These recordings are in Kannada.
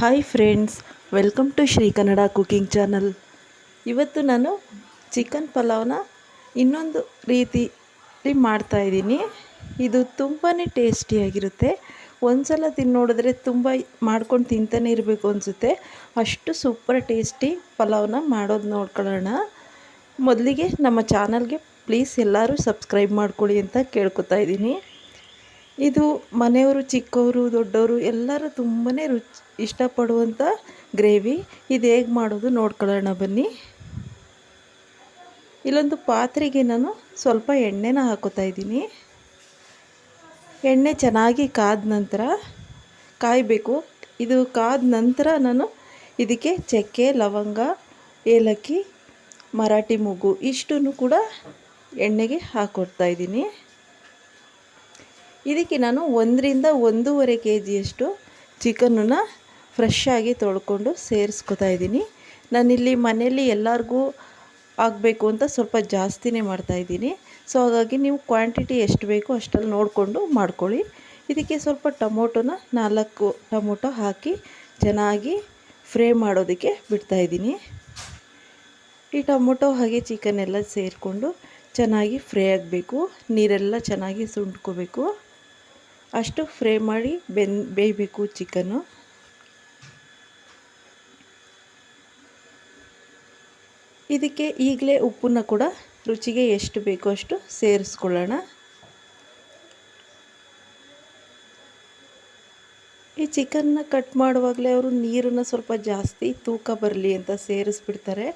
Hi friends welcome to Shri Kannada cooking channel ಇವತ್ತು ನಾನು ಚಿಕನ್ ಪಲಾವ್ನ ಇನ್ನೊಂದು ರೀತಿ ಮಾಡ್ತಾಯಿದ್ದೀನಿ ಇದು ತುಂಬಾ ಟೇಸ್ಟಿಯಾಗಿರುತ್ತೆ ಒಂದು ಸಲ ತಿಂದು ನೋಡಿದ್ರೆ ತುಂಬ ಮಾಡ್ಕೊಂಡು ತಿಂತಾನೆ ಇರಬೇಕು ಅನಿಸುತ್ತೆ. ಅಷ್ಟು ಸೂಪರ್ ಟೇಸ್ಟಿ ಪಲಾವ್ನ ಮಾಡೋದು ನೋಡ್ಕೊಳ್ಳೋಣ. ಮೊದಲಿಗೆ ನಮ್ಮ ಚಾನಲ್ಗೆ ಪ್ಲೀಸ್ ಎಲ್ಲರೂ ಸಬ್ಸ್ಕ್ರೈಬ್ ಮಾಡ್ಕೊಳ್ಳಿ ಅಂತ ಕೇಳ್ಕೊತಾ ಇದ್ದೀನಿ. ಇದು ಮನೆಯವರು, ಚಿಕ್ಕವರು, ದೊಡ್ಡವರು ಎಲ್ಲರೂ ತುಂಬಾ ರುಚಿ ಇಷ್ಟಪಡುವಂಥ ಗ್ರೇವಿ. ಇದು ಹೇಗೆ ಮಾಡೋದು ನೋಡ್ಕೊಳ್ಳೋಣ ಬನ್ನಿ. ಇಲ್ಲೊಂದು ಪಾತ್ರೆಗೆ ನಾನು ಸ್ವಲ್ಪ ಎಣ್ಣೆನ ಹಾಕೋತಾ ಇದ್ದೀನಿ. ಎಣ್ಣೆ ಚೆನ್ನಾಗಿ ಕಾದ ನಂತರ ಕಾಯಬೇಕು. ಇದು ಕಾದ ನಂತರ ನಾನು ಇದಕ್ಕೆ ಚಕ್ಕೆ, ಲವಂಗ, ಏಲಕ್ಕಿ, ಮರಾಠಿ ಮೂಗು ಇಷ್ಟನ್ನು ಕೂಡ ಎಣ್ಣೆಗೆ ಹಾಕೊಡ್ತಾ ಇದ್ದೀನಿ. ಇದಕ್ಕೆ ನಾನು ಒಂದರಿಂದ ಒಂದೂವರೆ ಕೆ ಜಿಯಷ್ಟು ಚಿಕನನ್ನು ಫ್ರೆಶ್ ಆಗಿ ತೊಳ್ಕೊಂಡು ಸೇರಿಸ್ಕೊತಾ ಇದ್ದೀನಿ. ನಾನಿಲ್ಲಿ ಮನೆಯಲ್ಲಿ ಎಲ್ಲರಿಗೂ ಆಗಬೇಕು ಅಂತ ಸ್ವಲ್ಪ ಜಾಸ್ತಿನೇ ಮಾಡ್ತಾಯಿದ್ದೀನಿ ಸೊ ಹಾಗಾಗಿ ನೀವು ಕ್ವಾಂಟಿಟಿ ಎಷ್ಟು ಬೇಕೋ ಅಷ್ಟಲ್ಲಿ ನೋಡಿಕೊಂಡು ಮಾಡ್ಕೊಳ್ಳಿ. ಇದಕ್ಕೆ ಸ್ವಲ್ಪ ಟೊಮೊಟೊನ ನಾಲ್ಕು ಟೊಮೊಟೊ ಹಾಕಿ ಚೆನ್ನಾಗಿ ಫ್ರೈ ಮಾಡೋದಕ್ಕೆ ಬಿಡ್ತಾಯಿದ್ದೀನಿ ಈ ಟೊಮೊಟೊ ಹಾಗೆ ಚಿಕನ್ ಎಲ್ಲ ಸೇರಿಕೊಂಡು ಚೆನ್ನಾಗಿ ಫ್ರೈ ಆಗಬೇಕು. ನೀರೆಲ್ಲ ಚೆನ್ನಾಗಿ ಸುಂಡ್ಕೋಬೇಕು ಅಷ್ಟು ಫ್ರೈ ಮಾಡಿ ಬೆನ್ ಬೇಯಬೇಕು ಚಿಕನ್ನು. ಇದಕ್ಕೆ ಈಗಲೇ ಉಪ್ಪನ್ನ ಕೂಡ ರುಚಿಗೆ ಎಷ್ಟು ಬೇಕೋ ಅಷ್ಟು ಸೇರಿಸ್ಕೊಳ್ಳೋಣ. ಈ ಚಿಕನ್ನ ಕಟ್ ಮಾಡುವಾಗಲೇ ಅವರು ನೀರನ್ನು ಸ್ವಲ್ಪ ಜಾಸ್ತಿ ತೂಕ ಬರಲಿ ಅಂತ ಸೇರಿಸ್ಬಿಡ್ತಾರೆ.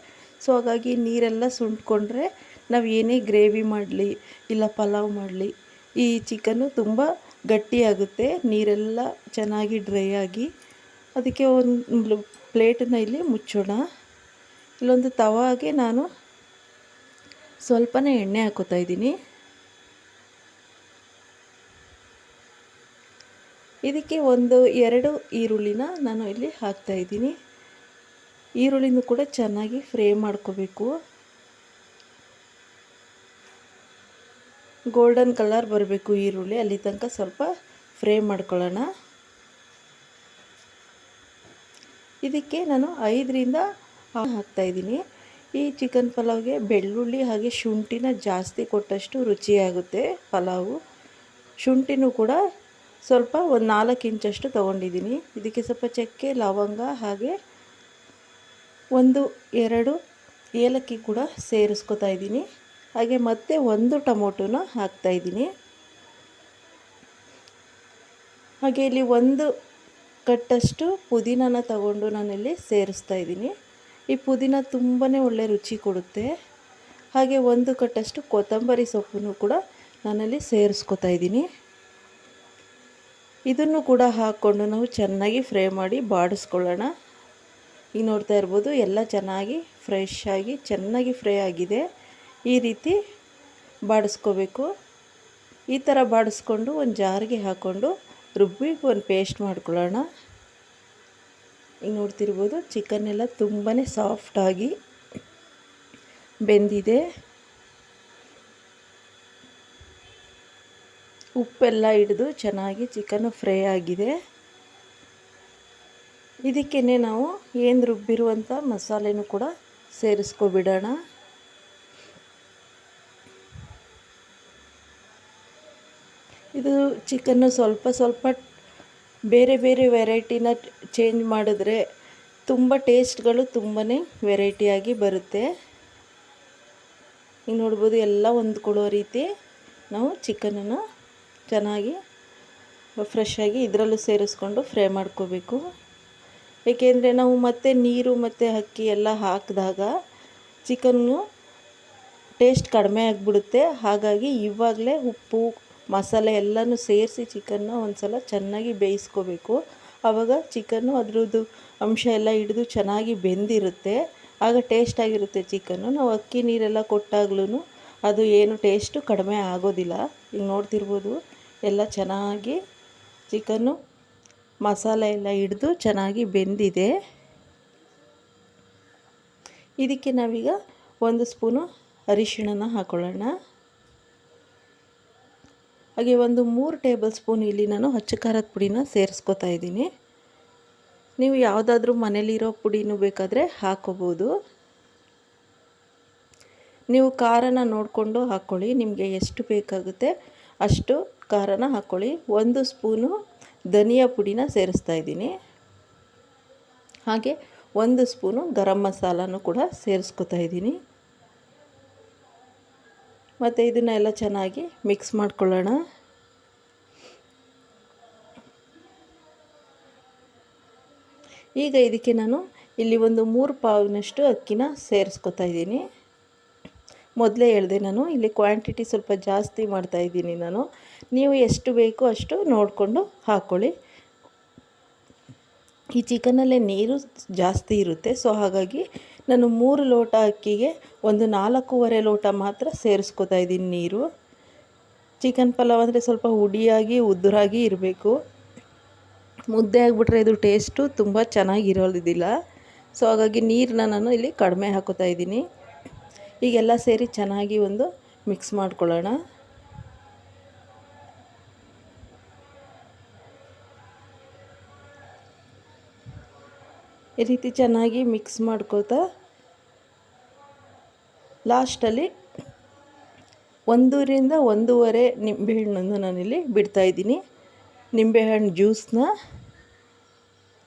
ಸೊ, ಹಾಗಾಗಿ ನೀರೆಲ್ಲ ಸುಂಟ್ಕೊಂಡ್ರೆ ನಾವು ಏನೇ ಗ್ರೇವಿ ಮಾಡಲಿ ಇಲ್ಲ ಪಲಾವ್ ಮಾಡಲಿ ಈ ಚಿಕನ್ನು ತುಂಬ ಗಟ್ಟಿಯಾಗುತ್ತೆ, ನೀರೆಲ್ಲ ಚೆನ್ನಾಗಿ ಡ್ರೈ ಆಗಿ, ಅದಕ್ಕೆ ಒಂದು ಪ್ಲೇಟನ್ನ ಇಲ್ಲಿ ಮುಚ್ಚೋಣ. ಇಲ್ಲೊಂದು ತವಾಗೆ ನಾನು ಸ್ವಲ್ಪನೇ ಎಣ್ಣೆ ಹಾಕೋತಾ ಇದ್ದೀನಿ. ಇದಕ್ಕೆ ಒಂದು ಎರಡು ಈರುಳ್ಳಿನ ನಾನು ಇಲ್ಲಿ ಹಾಕ್ತಾಯಿದ್ದೀನಿ ಈರುಳ್ಳಿನೂ ಕೂಡ ಚೆನ್ನಾಗಿ ಫ್ರೈ ಮಾಡ್ಕೋಬೇಕು. ಗೋಲ್ಡನ್ ಕಲರ್ ಬರಬೇಕು ಈರುಳ್ಳಿ. ಅಲ್ಲಿ ತನಕ ಸ್ವಲ್ಪ ಫ್ರೈ ಮಾಡ್ಕೊಳ್ಳೋಣ. ಇದಕ್ಕೆ ನಾನು ಐದರಿಂದ ಹಾಕ್ತಾಯಿದ್ದೀನಿ ಈ ಚಿಕನ್ ಪಲಾವ್ಗೆ ಬೆಳ್ಳುಳ್ಳಿ ಹಾಗೆ ಶುಂಠಿನ ಜಾಸ್ತಿ ಕೊಟ್ಟಷ್ಟು ರುಚಿಯಾಗುತ್ತೆ ಪಲಾವು. ಶುಂಠಿನೂ ಕೂಡ ಸ್ವಲ್ಪ ಒಂದು ನಾಲ್ಕು ಇಂಚಷ್ಟು ತೊಗೊಂಡಿದ್ದೀನಿ. ಇದಕ್ಕೆ ಸ್ವಲ್ಪ ಚಕ್ಕೆ, ಲವಂಗ ಹಾಗೆ ಒಂದು ಎರಡು ಏಲಕ್ಕಿ ಕೂಡ ಸೇರಿಸ್ಕೊತಾ ಇದ್ದೀನಿ. ಹಾಗೆ ಮತ್ತೆ ಒಂದು ಟೊಮೊಟೊನ ಹಾಕ್ತಾಯಿದ್ದೀನಿ ಹಾಗೆ ಇಲ್ಲಿ ಒಂದು ಕಟ್ಟಷ್ಟು ಪುದೀನನ ತಗೊಂಡು ನಾನಿಲ್ಲಿ ಸೇರಿಸ್ತಾ ಇದ್ದೀನಿ. ಈ ಪುದೀನ ತುಂಬಾ ಒಳ್ಳೆ ರುಚಿ ಕೊಡುತ್ತೆ. ಹಾಗೆ ಒಂದು ಕಟ್ಟಷ್ಟು ಕೊತ್ತಂಬರಿ ಸೊಪ್ಪನ್ನು ಕೂಡ ನಾನಲ್ಲಿ ಸೇರಿಸ್ಕೊತಾ ಇದ್ದೀನಿ. ಇದನ್ನು ಕೂಡ ಹಾಕ್ಕೊಂಡು ನಾವು ಚೆನ್ನಾಗಿ ಫ್ರೈ ಮಾಡಿ ಬಾಡಿಸ್ಕೊಳ್ಳೋಣ. ಈಗ ನೋಡ್ತಾ ಇರ್ಬೋದು ಎಲ್ಲ ಚೆನ್ನಾಗಿ ಫ್ರೆಶ್ ಆಗಿ ಚೆನ್ನಾಗಿ ಫ್ರೈ ಆಗಿದೆ. ಈ ರೀತಿ ಬಾಡಿಸ್ಕೋಬೇಕು. ಈ ಥರ ಬಾಡಿಸ್ಕೊಂಡು ಒಂದು ಜಾರಿಗೆ ಹಾಕ್ಕೊಂಡು ರುಬ್ಬಿ ಒಂದು ಪೇಸ್ಟ್ ಮಾಡ್ಕೊಳ್ಳೋಣ. ಈಗ ನೋಡ್ತಿರ್ಬೋದು ಚಿಕನ್ ಎಲ್ಲ ತುಂಬಾ ಸಾಫ್ಟಾಗಿ ಬೆಂದಿದೆ. ಉಪ್ಪೆಲ್ಲ ಹಿಡಿದು ಚೆನ್ನಾಗಿ ಚಿಕನ್ನು ಫ್ರೈ ಆಗಿದೆ. ಇದಕ್ಕೇ ನಾವು ಏನು ರುಬ್ಬಿರುವಂಥ ಮಸಾಲೆನೂ ಕೂಡ ಸೇರಿಸ್ಕೊಬಿಡೋಣ. ಇದು ಚಿಕನ್ನು ಸ್ವಲ್ಪ ಸ್ವಲ್ಪ ಬೇರೆ ಬೇರೆ ವೆರೈಟಿನ ಚೇಂಜ್ ಮಾಡಿದ್ರೆ ತುಂಬ ಟೇಸ್ಟ್ಗಳು ತುಂಬಾ ವೆರೈಟಿಯಾಗಿ ಬರುತ್ತೆ. ಈಗ ನೋಡ್ಬೋದು ಎಲ್ಲ ಹೊಂದ್ಕೊಳ್ಳೋ ರೀತಿ ನಾವು ಚಿಕನನ್ನು ಚೆನ್ನಾಗಿ ಫ್ರೆಶ್ ಆಗಿ ಇದರಲ್ಲೂ ಸೇರಿಸ್ಕೊಂಡು ಫ್ರೈ ಮಾಡ್ಕೋಬೇಕು. ಏಕೆಂದರೆ ನಾವು ಮತ್ತೆ ನೀರು ಮತ್ತು ಅಕ್ಕಿ ಎಲ್ಲ ಹಾಕಿದಾಗ ಚಿಕನ್ನು ಟೇಸ್ಟ್ ಕಡಿಮೆ ಆಗಿಬಿಡುತ್ತೆ. ಹಾಗಾಗಿ ಇವಾಗಲೇ ಉಪ್ಪು ಮಸಾಲೆ ಎಲ್ಲನೂ ಸೇರಿಸಿ ಚಿಕನ್ನ ಒಂದು ಸಲ ಚೆನ್ನಾಗಿ ಬೇಯಿಸ್ಕೋಬೇಕು. ಆವಾಗ ಚಿಕನ್ನು ಅದರದ್ದು ಅಂಶ ಎಲ್ಲ ಹಿಡಿದು ಚೆನ್ನಾಗಿ ಬೆಂದಿರುತ್ತೆ. ಆಗ ಟೇಸ್ಟಾಗಿರುತ್ತೆ ಚಿಕನ್ನು ನಾವು ಅಕ್ಕಿ ನೀರೆಲ್ಲ ಕೊಟ್ಟಾಗ್ಲೂ ಅದು ಏನು ಟೇಸ್ಟು ಕಡಿಮೆ ಆಗೋದಿಲ್ಲ. ಈಗ ನೋಡ್ತಿರ್ಬೋದು, ಎಲ್ಲ ಚೆನ್ನಾಗಿ ಚಿಕನ್ನು ಮಸಾಲೆ ಎಲ್ಲ ಹಿಡಿದು ಚೆನ್ನಾಗಿ ಬೆಂದಿದೆ. ಇದಕ್ಕೆ ನಾವೀಗ ಒಂದು ಸ್ಪೂನು ಅರಿಶಿಣನ ಹಾಕೊಳ್ಳೋಣ. ಹಾಗೆ ಒಂದು ಮೂರು ಟೇಬಲ್ ಸ್ಪೂನ್ ಇಲ್ಲಿ ನಾನು ಹಚ್ಚು ಖಾರದ ಪುಡಿನ ಸೇರಿಸ್ಕೊತಾ ಇದ್ದೀನಿ. ನೀವು ಯಾವುದಾದ್ರೂ ಮನೇಲಿರೋ ಪುಡಿನೂ ಬೇಕಾದರೆ ಹಾಕೋಬೋದು. ನೀವು ಖಾರನ ನೋಡಿಕೊಂಡು ಹಾಕ್ಕೊಳ್ಳಿ ನಿಮಗೆ ಎಷ್ಟು ಬೇಕಾಗುತ್ತೆ ಅಷ್ಟು ಖಾರನ ಹಾಕ್ಕೊಳ್ಳಿ ಒಂದು ಸ್ಪೂನು ಧನಿಯಾ ಪುಡಿನ ಸೇರಿಸ್ತಾ ಇದ್ದೀನಿ. ಹಾಗೆ ಒಂದು ಸ್ಪೂನು ಗರಂ ಮಸಾಲನೂ ಕೂಡ ಸೇರಿಸ್ಕೊತಾ ಇದ್ದೀನಿ. ಮತ್ತು ಇದನ್ನೆಲ್ಲ ಚೆನ್ನಾಗಿ ಮಿಕ್ಸ್ ಮಾಡ್ಕೊಳ್ಳೋಣ. ಈಗ ಇದಕ್ಕೆ ನಾನು ಇಲ್ಲಿ ಒಂದು ಮೂರು ಪಾವಿನಷ್ಟು ಅಕ್ಕಿನ ಸೇರಿಸ್ಕೊತಾ ಇದ್ದೀನಿ. ಮೊದಲೇ ಹೇಳಿದೆ ನಾನು, ಇಲ್ಲಿ ಕ್ವಾಂಟಿಟಿ ಸ್ವಲ್ಪ ಜಾಸ್ತಿ ಮಾಡ್ತಾ ಇದ್ದೀನಿ ನಾನು. ನೀವು ಎಷ್ಟು ಬೇಕೋ ಅಷ್ಟು ನೋಡಿಕೊಂಡು ಹಾಕ್ಕೊಳ್ಳಿ ಈ ಚಿಕನಲ್ಲೇ ನೀರು ಜಾಸ್ತಿ ಇರುತ್ತೆ ಸೊ ಹಾಗಾಗಿ ನಾನು ಮೂರು ಲೋಟ ಅಕ್ಕಿಗೆ ಒಂದು ನಾಲ್ಕೂವರೆ ಲೋಟ ಮಾತ್ರ ಸೇರಿಸ್ಕೊತಾ ಇದ್ದೀನಿ ನೀರು. ಚಿಕನ್ ಪಲಾವ್ ಅಂದರೆ ಸ್ವಲ್ಪ ಹುಡಿಯಾಗಿ, ಉದುರಾಗಿ ಇರಬೇಕು. ಮುದ್ದೆ ಆಗಿಬಿಟ್ರೆ ಇದು ಟೇಸ್ಟು ತುಂಬ ಚೆನ್ನಾಗಿರೋದಿಲ್ಲ ಸೊ ಹಾಗಾಗಿ ನೀರನ್ನ ನಾನು ಇಲ್ಲಿ ಕಡಿಮೆ ಹಾಕೋತಾ ಇದ್ದೀನಿ. ಈಗೆಲ್ಲ ಸೇರಿ ಚೆನ್ನಾಗಿ ಒಂದು ಮಿಕ್ಸ್ ಮಾಡ್ಕೊಳ್ಳೋಣ. ಈ ರೀತಿ ಚೆನ್ನಾಗಿ ಮಿಕ್ಸ್ ಮಾಡ್ಕೋತಾ ಲಾಸ್ಟಲ್ಲಿ ಒಂದೂರಿಂದ ಒಂದೂವರೆ ನಿಂಬೆಹಣ್ಣನ್ನು ನಾನಿಲ್ಲಿ ಬಿಡ್ತಾಯಿದ್ದೀನಿ ನಿಂಬೆಹಣ್ಣು ಜ್ಯೂಸನ್ನ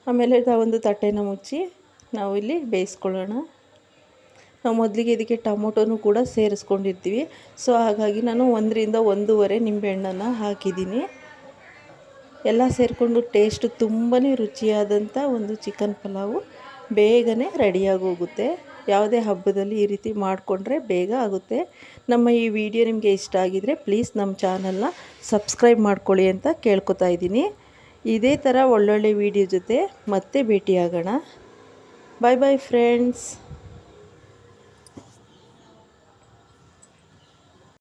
ಆಮೇಲೆ ಒಂದು ತಟ್ಟೆನ ಮುಚ್ಚಿ ನಾವು ಇಲ್ಲಿ ಬೇಯಿಸ್ಕೊಳ್ಳೋಣ. ನಾವು ಮೊದಲಿಗೆ ಇದಕ್ಕೆ ಟೊಮೊಟೊನೂ ಕೂಡ ಸೇರಿಸ್ಕೊಂಡಿರ್ತೀವಿ. ಸೊ ಹಾಗಾಗಿ ನಾನು ಒಂದರಿಂದ ಒಂದೂವರೆ ನಿಂಬೆಹಣ್ಣನ್ನು ಹಾಕಿದ್ದೀನಿ. ಎಲ್ಲ ಸೇರಿಕೊಂಡು ಟೇಸ್ಟ್ ತುಂಬಾ ರುಚಿಯಾದಂಥ ಒಂದು ಚಿಕನ್ ಪಲಾವು ಬೇಗನೆ ರೆಡಿಯಾಗಿ ಹೋಗುತ್ತೆ. ಯಾವುದೇ ಹಬ್ಬದಲ್ಲಿ ಈ ರೀತಿ ಮಾಡಿಕೊಂಡ್ರೆ ಬೇಗ ಆಗುತ್ತೆ. ನಮ್ಮ ಈ ವಿಡಿಯೋ ನಿಮಗೆ ಇಷ್ಟ ಆಗಿದರೆ ಪ್ಲೀಸ್ ನಮ್ಮ ಚಾನಲ್ನ ಸಬ್ಸ್ಕ್ರೈಬ್ ಮಾಡ್ಕೊಳ್ಳಿ ಅಂತ ಕೇಳ್ಕೊತಾ ಇದ್ದೀನಿ. ಇದೇ ಥರ ಒಳ್ಳೊಳ್ಳೆ ವಿಡಿಯೋ ಜೊತೆ ಮತ್ತೆ ಭೇಟಿಯಾಗೋಣ. ಬಾಯ್ ಬಾಯ್ ಫ್ರೆಂಡ್ಸ್